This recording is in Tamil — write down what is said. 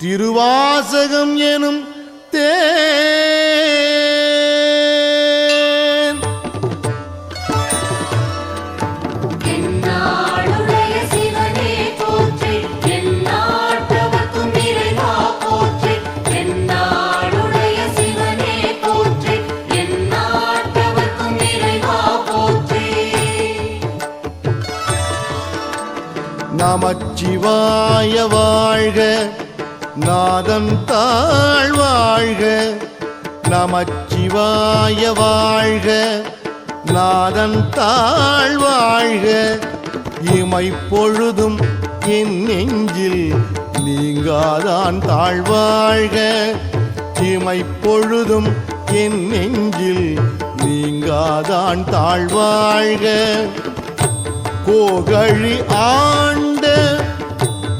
திருவாசகம் எனும் தேன். நமச்சிவாய வாழ்க. நாதன் தாழ் வாழ்க நமச்சிவாய வாழ்க நாதன் தாழ் வாழ்க. இமை பொழுதும் என் நெஞ்சில் நீங்காதான் தாழ்வாழ்க இமை பொழுதும் என் நெஞ்சில் நீங்காதான் தாழ்வாழ்க கோகழி ஆண்ட